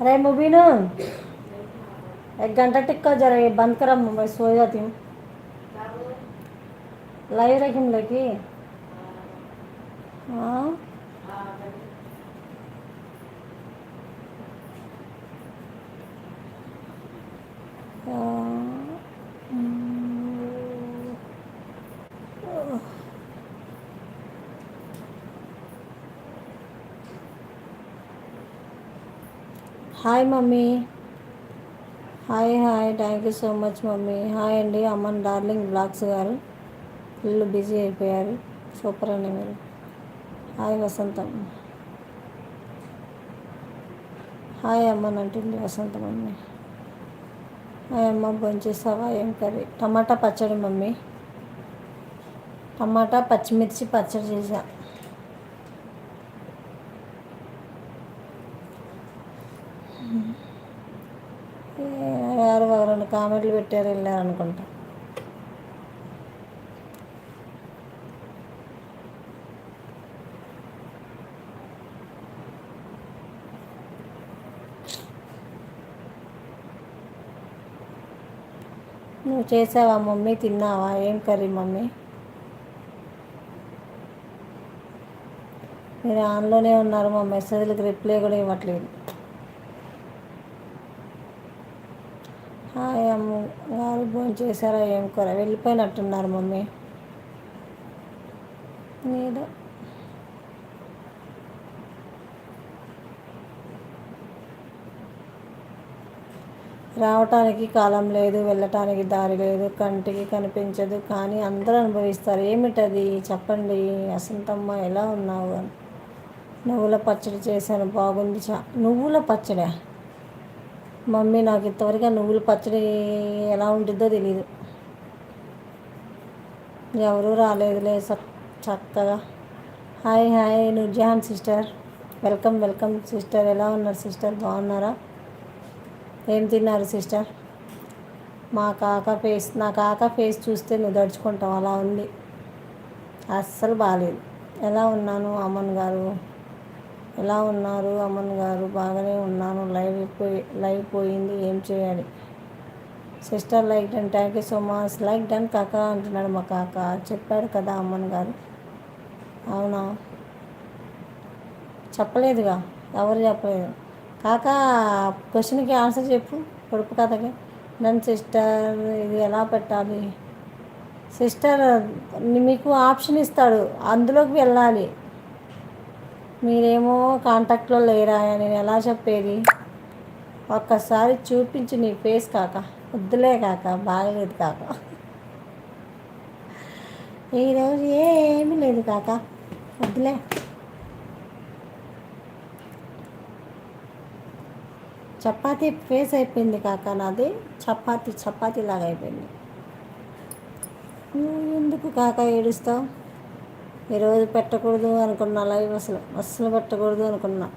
अरे मुबीन एक घंटा टिक्का जरा ये बंद करा मैं सो जाती हूँ लाइव रखी लगी हाँ hi mummy. Hi hi thank you so much mummy. Hi అండి అమ్మన్ డార్లింగ్ బ్లాగ్స్ గారు. ఫుల్ బిజీ అయిపోయారు. సూపర్ అండి మీరు. హాయ్ వసంతం. హాయ్ అమ్మన్ అంటుంది వసంతం మమ్మీ. హాయ్ అమ్మ భోంచేసావా? ఏం కర్రీ? టమాటా పచ్చడి మమ్మీ. టమాటా పచ్చిమిర్చి పచ్చడి చేసా ఎవరు ఒక రెండు కామెంట్లు పెట్టారు వెళ్ళారు అనుకుంటా. నువ్వు చేసావా మమ్మీ? తిన్నావా? ఏం కర్రీ మమ్మీ? మీరు ఆన్లోనే ఉన్నారు మా మెసేజ్లకు రిప్లై కూడా ఇవ్వట్లేదు హాయ్ అమ్మ ఏం చేశారా ఏం కూర? వెళ్ళిపోయినట్టున్నారు మమ్మీ. మీరు రావటానికి కాలం లేదు వెళ్ళటానికి దారి లేదు కంటికి కనిపించదు కానీ అందరూ అనుభవిస్తారు. ఏమిటది? చెప్పండి. వసంతమ్మ ఎలా ఉన్నావు? అని నువ్వుల పచ్చడి చేశాను. బాగుంది. చా నువ్వుల పచ్చడా? మమ్మీ నాకు ఇంతవరకు నువ్వుల పచ్చడి ఎలా ఉంటుందో తెలియదు ఎవరూ రాలేదులే చక్కగా. Hi hi Noorjahan sister. Welcome welcome sister. ఎలా ఉన్నారు సిస్టర్? బాగున్నారా? ఏం తిన్నారు సిస్టర్? మా కాక ఫేస్ నా కాక ఫేస్ చూస్తే నువ్వు దడుచుకుంటావు అలా ఉంది. అస్సలు బాగాలేదు ఎలా ఉన్నాను అమ్మన్ గారు? ఎలా ఉన్నారు అమన్ గారు? బాగానే ఉన్నాను. లైవ్ పోయి లైవ్ పోయింది. ఏం చేయాలి? Sister like done. Thank you so much. Like done కాక అంటున్నాడు మా కాక. చెప్పాడు కదా అమ్మన్ గారు. అవునా? చెప్పలేదుగా. ఎవరు చెప్పలేదు? కాక క్వశ్చన్కి ఆన్సర్ చెప్పు. పొడుపు కథకి. నన్ను సిస్టర్ ఇది ఎలా పెట్టాలి? సిస్టర్ మీకు ఆప్షన్ ఇస్తాడు. అందులోకి వెళ్ళాలి. మీరేమో కాంటాక్ట్లో లేరా నేను ఎలా చెప్పేది? ఒక్కసారి చూపించి నీ ఫేస్ కాక. వద్దులే కాక బాగలేదు కాక. ఈరోజు ఏమీ లేదు కాక. వద్దులే. చపాతీ ఫేస్ అయిపోయింది కాక నాది. చపాతీ చపాతీ లాగా అయిపోయింది. ఎందుకు కాక ఏడుస్తావు? ఈరోజు పెట్టకూడదు అనుకున్నా లైవ్ అసలు అస్సలు పెట్టకూడదు అనుకున్నా.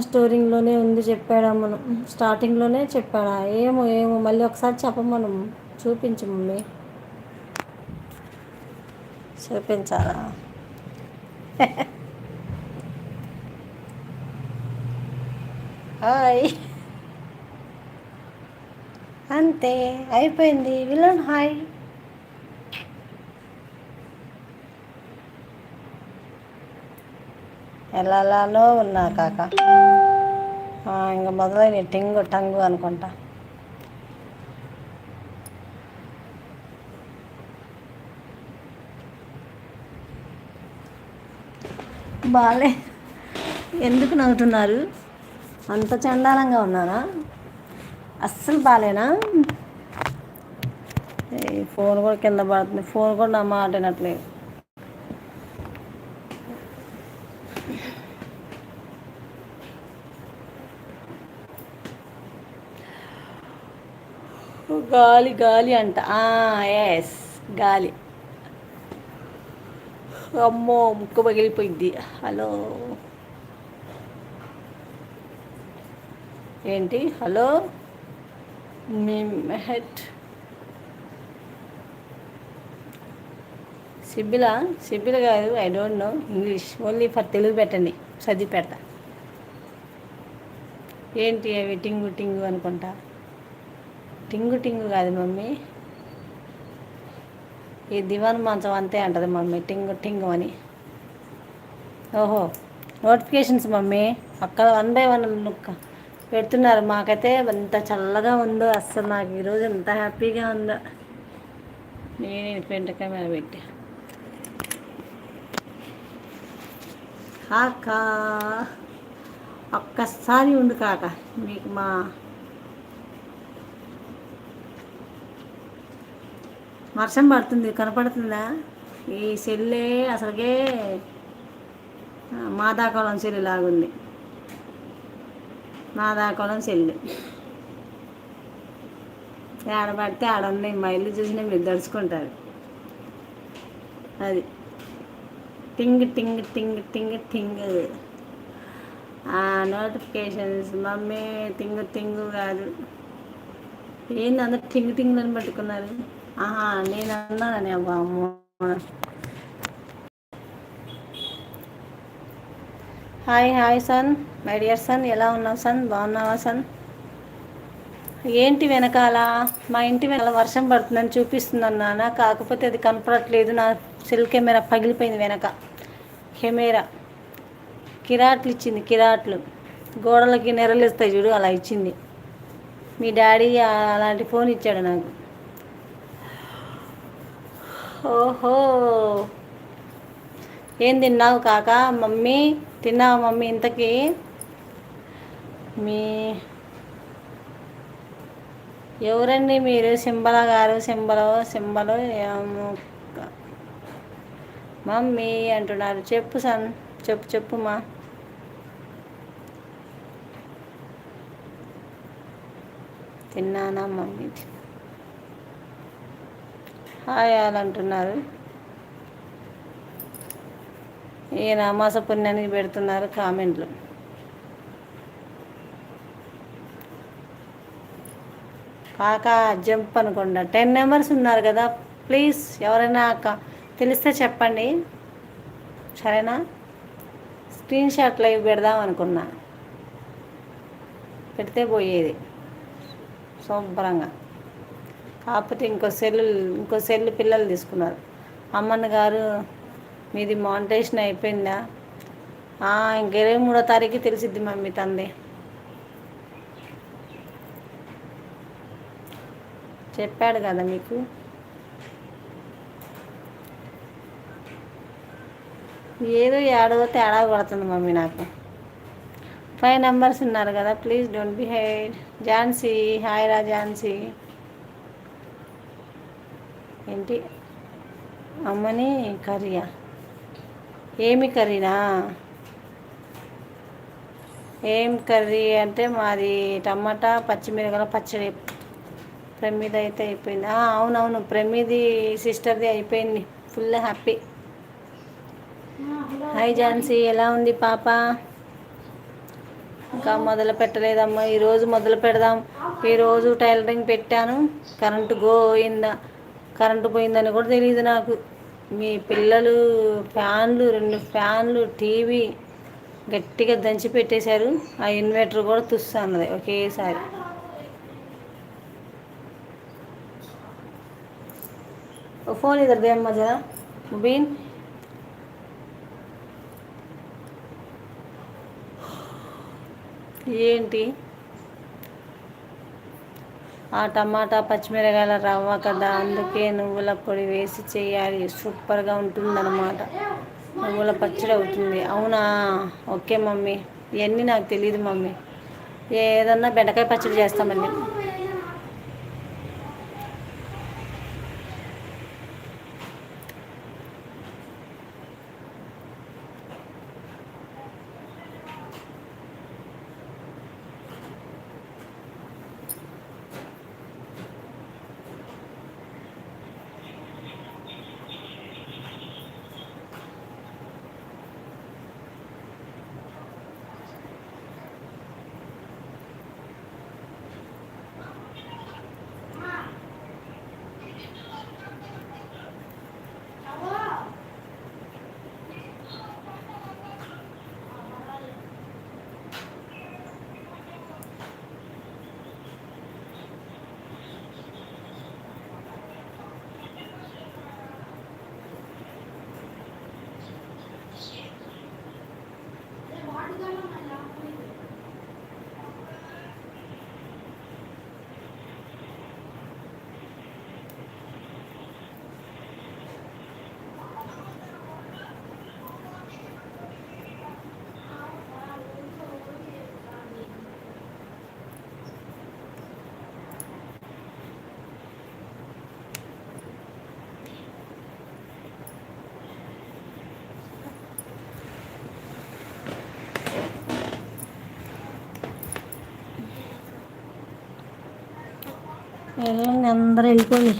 స్టోరింగ్లోనే ఉంది చెప్పాడా మనం స్టార్టింగ్లోనే చెప్పాడా? ఏమో ఏమో మళ్ళీ ఒకసారి చెప్పమను చూపించు మమ్మీ. చూపించాలా? హాయ్. అంతే అయిపోయింది. Villain hi. ఎలాలో ఉన్నా కాక. ఇంకా మొదలైన టింగు టంగు అనుకుంటా. బాలే ఎందుకు నవ్వుతున్నారు? అంత చండాలంగా ఉన్నానా అస్సలు బాగాలేనా ఫోన్ కూడా కింద పడుతుంది. ఫోన్ కూడా నా మాట వినట్లేదు. గాలి గాలి అంట. ఎస్ గాలి. అమ్మో ముక్కు పగిలిపోయింది. హలో. ఏంటి? హలో. మీ మెహట్. సిబ్బిల సిబ్బిల కాదు I don't know English only for Telugu పెట్టండి. చదివి పెడతా. ఏంటి వెట్టింగ్ గుట్టింగ్ అనుకుంటా? టింగు టింగు కాదు మమ్మీ. ఈ దివాన్ మంచం అంతే అంటది మమ్మీ టింగు టింగు అని. ఓహో నోటిఫికేషన్స్ మమ్మీ అక్క వన్ బై వన్ పెడుతున్నారు. మాకైతే ఎంత చల్లగా ఉందో అస్సలు నాకు ఈరోజు ఎంత హ్యాపీగా ఉందో. నేను పెంట కెమెరా పెట్టి. కాక ఒక్కసారి ఉండు కాక మీకు మా వర్షం పడుతుంది కనపడుతుందా? ఈ సెల్లే అసలుకే మాదాకాలం సెల్లు లాగుంది. మాదాకాలం సెల్లు. ఆడబడితే ఆడ ఉన్నాయి మా ఇల్లు చూసినా మీరు దడుచుకుంటారు. అది. టింగ్ టింగ్ టింగ్ టింగ్ టింగ్. నోటిఫికేషన్స్ మమ్మీ తింగు తింగు కాదు. ఏంది అందరు టింగ్ టింగ్ అని పట్టుకున్నారు? నేను అన్నానని అమ్మ. Hi hi son. My dear son ఎలా ఉన్నావు సన్? బాగున్నావా సన్? ఏంటి వెనకాల? మా ఇంటి వెనకాల వర్షం పడుతుందని చూపిస్తున్నాను నాన్న కాకపోతే అది కనపడట్లేదు. నా సెల్ కెమెరా పగిలిపోయింది వెనక. కెమెరా. కిరాట్లు ఇచ్చింది కిరాట్లు. గోడలకి నెరలు ఇస్తాయి చూడు అలా ఇచ్చింది. మీ డాడీ అలాంటి ఫోన్ ఇచ్చాడు నాకు. ఓహో. ఏం తిన్నావు కాక? మమ్మీ తిన్నావు మమ్మీ ఇంతకీ? మీ ఎవరండి మీరు? సింబల గారు సింబలో సింబలో మమ్మీ అంటున్నారు. చెప్పు సన్ చెప్పు చెప్పు మా. తిన్నానా మమ్మీ? హాయ్ అంటున్నారు ఈయన అమాస పుణ్యానికి పెడుతున్నారు కామెంట్లు. కాక జంప్ అనుకుండా. టెన్ మెంబర్స్ ఉన్నారు కదా ప్లీజ్ ఎవరైనా తెలిస్తే చెప్పండి. సరేనా? స్క్రీన్ షాట్ లైవ్ పెడదాం అనుకున్నా. పెడితే పోయేది. శుభ్రంగా కాకపోతే ఇంకో సెల్లు ఇంకో సెల్లు పిల్లలు తీసుకున్నారు. అమ్మన్న గారు మీది మానిటేషన్ అయిపోయిందా? ఇంక ఇరవై మూడో తారీఖు తెలిసిద్ది మమ్మీ తంది. చెప్పాడు కదా మీకు? ఏదో ఏడవ తేడా కొడుతుంది మమ్మీ నాకు. ఫైవ్ నెంబర్స్ ఉన్నారు కదా please don't be hide Jhansi hi రా ఝాన్సీ. ఏంటి? అమ్మని కర్రీయా? ఏమి కర్రీనా? ఏం కర్రీ అంటే మాది టమాటా పచ్చిమిరపకాయల పచ్చడి. ప్రమిది అయితే అయిపోయింది. అవునవును ప్రమిది సిస్టర్ది అయిపోయింది. Full happy. హాయ్ ఝాన్సీ ఎలా ఉంది పాప? ఇంకా మొదలు పెట్టలేదమ్మా. ఈరోజు మొదలు పెడదాం. ఈరోజు టైలరింగ్ పెట్టాను. కరెంటు పోయిందా? కరెంటు పోయిందని కూడా తెలియదు నాకు. మీ పిల్లలు ఫ్యాన్లు రెండు ఫ్యాన్లు టీవీ గట్టిగా దంచి పెట్టేశారు. ఆ ఇన్వర్టర్ కూడా తుస్తున్నది ఒకేసారి. ఫోన్ ఇద్దరు దేమ్ జరా ముబీన్ ఏంటి? ఆ టమాటా పచ్చిమిరకాయల రవ్వ కదా అందుకే నువ్వుల పొడి వేసి చేయాలి. సూపర్గా ఉంటుందన్నమాట. నువ్వుల పచ్చడి అవుతుంది. అవునా? Okay mummy. ఇవన్నీ నాకు తెలియదు మమ్మీ. ఏదన్నా బెండకాయ పచ్చడి చేస్తామండి. వెళ్ళండి అందరూ వెళ్ళిపోయి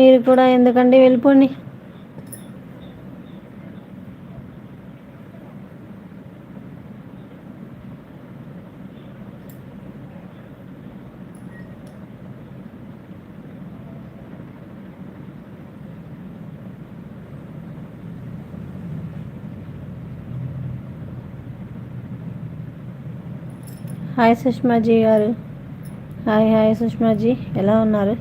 మీరు కూడా ఎందుకండి వెళ్ళిపోండి హాయ్ సుష్మాజీ గారు. Hi hi Sushmaji. ఎలా ఉన్నారు?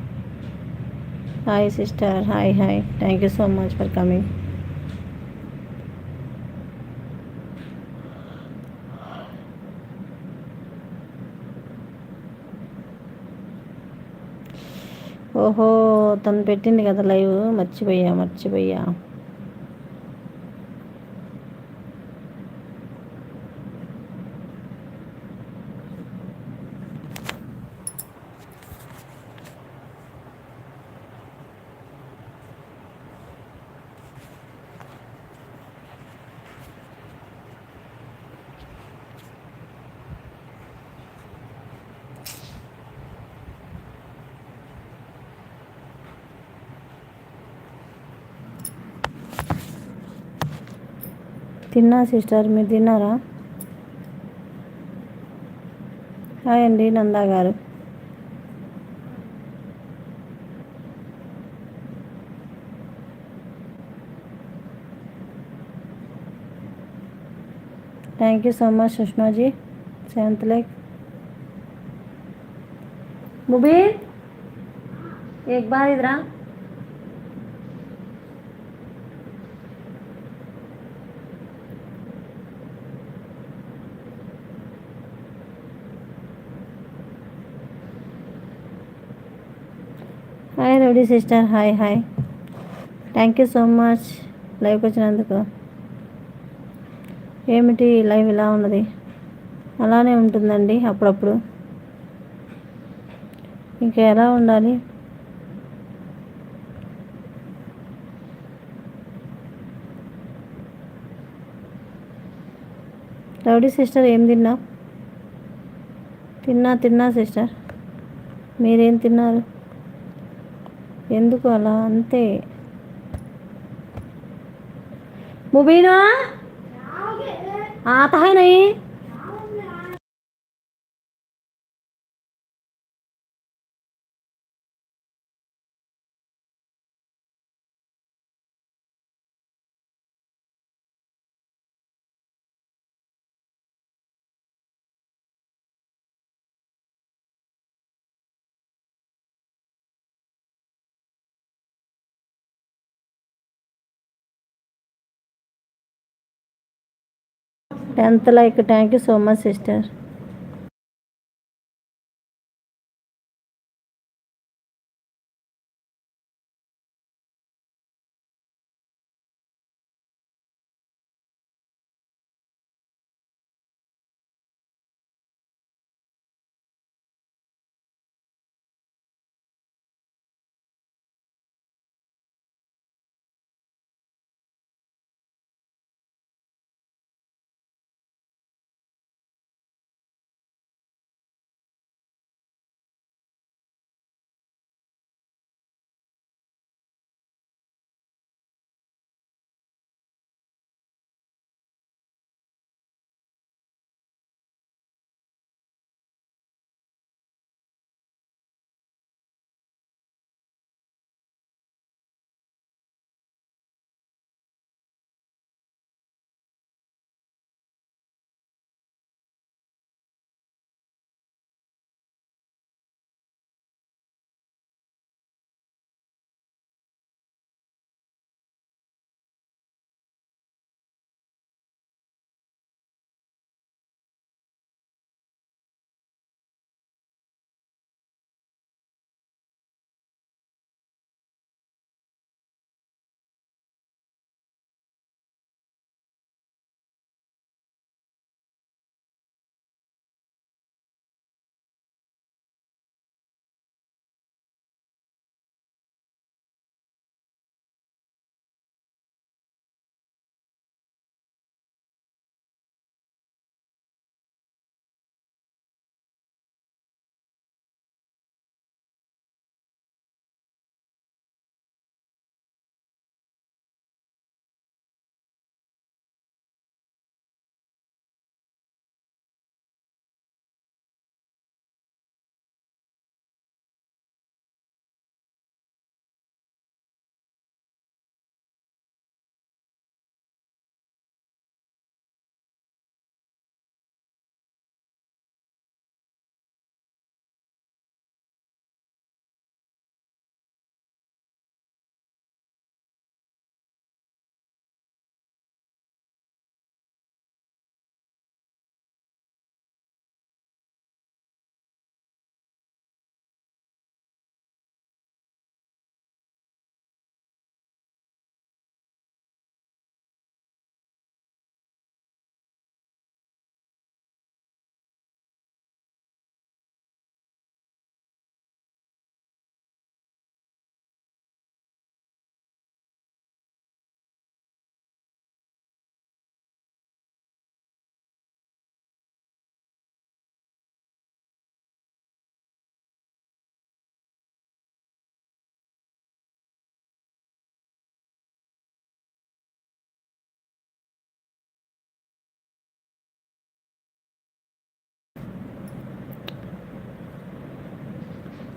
Hi sister hi hi thank you so much for coming ఓహో తను పెట్టింది కదా లైవ్. మర్చిపోయా మర్చిపోయా. తిన్నా సిస్టర్ మీరు తిన్నారా హాయ్ అండి నందా గారు thank you so much Sushmaji seventh like मुबीर एक बार इधर आ rowdy sister? Hi hi. Thank you so much లైవ్కి వచ్చినందుకు. ఏమిటి లైవ్ ఇలా ఉన్నది? అలానే ఉంటుందండి అప్పుడప్పుడు. ఇంకా ఎలా ఉండాలి? రౌడీ సిస్టర్ ఏం తిన్నావు? తిన్నా తిన్నా సిస్టర్. మీరేం తిన్నారు? ఎందుకు అలా అంతే ముబీనా आता है नहीं tenth like thank you so much sister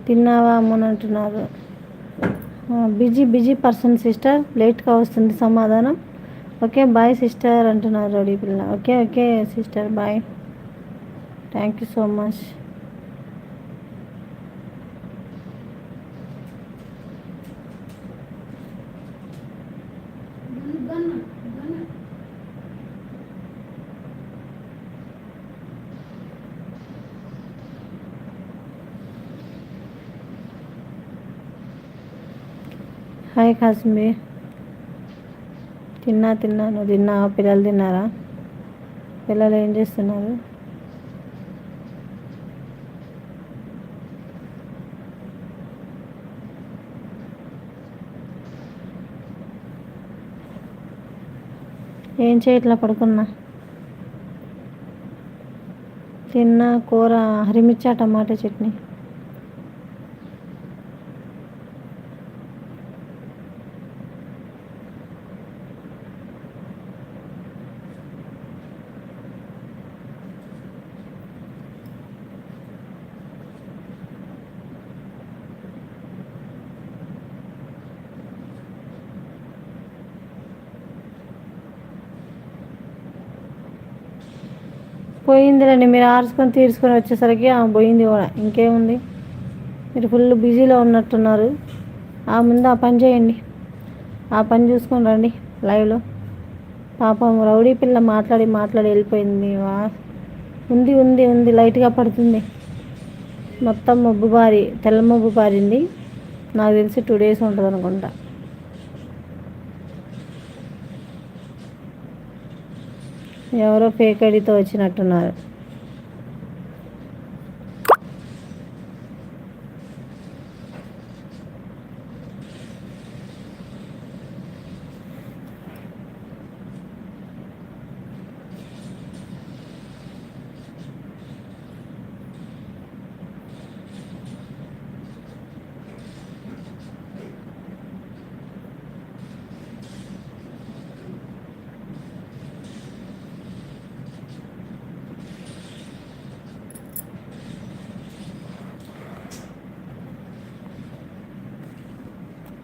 తిన్నావా అమ్మని అంటున్నారు. బిజీ బిజీ పర్సన్ సిస్టర్ లేట్గా వస్తుంది సమాధానం. ఓకే బాయ్ సిస్టర్ అంటున్నారు రెడీ పిల్ల. Okay okay sister bye. Thank you so much. Hi కాశ్మీ తిన్నా తిన్నా నువ్వు తిన్నావా పిల్లలు తిన్నారా? పిల్లలు ఏం చేస్తున్నారు? ఏం చేయట్లా పడుకున్నా. తిన్నా కూర హరిమిర్చా టమాటా చట్నీ. పోయిందిలేండి మీరు ఆర్చుకొని తీర్చుకొని వచ్చేసరికి ఆమె పోయింది కూడా. ఇంకేముంది? మీరు ఫుల్ బిజీలో ఉన్నట్టున్నారు. ఆ ముందు ఆ పని చేయండి. ఆ పని చూసుకొని రండి లైవ్లో. పాపం రౌడీ పిల్ల మాట్లాడి మాట్లాడి వెళ్ళిపోయింది వా ఉంది ఉంది ఉంది లైట్గా పడుతుంది. మొత్తం మబ్బు బారి తెల్ల మబ్బు పారింది. నాకు తెలిసి టూ డేస్ ఉంటుంది అనుకుంటా ఎవరో ఫేక్ ఐడితో వచ్చినట్టున్నారు.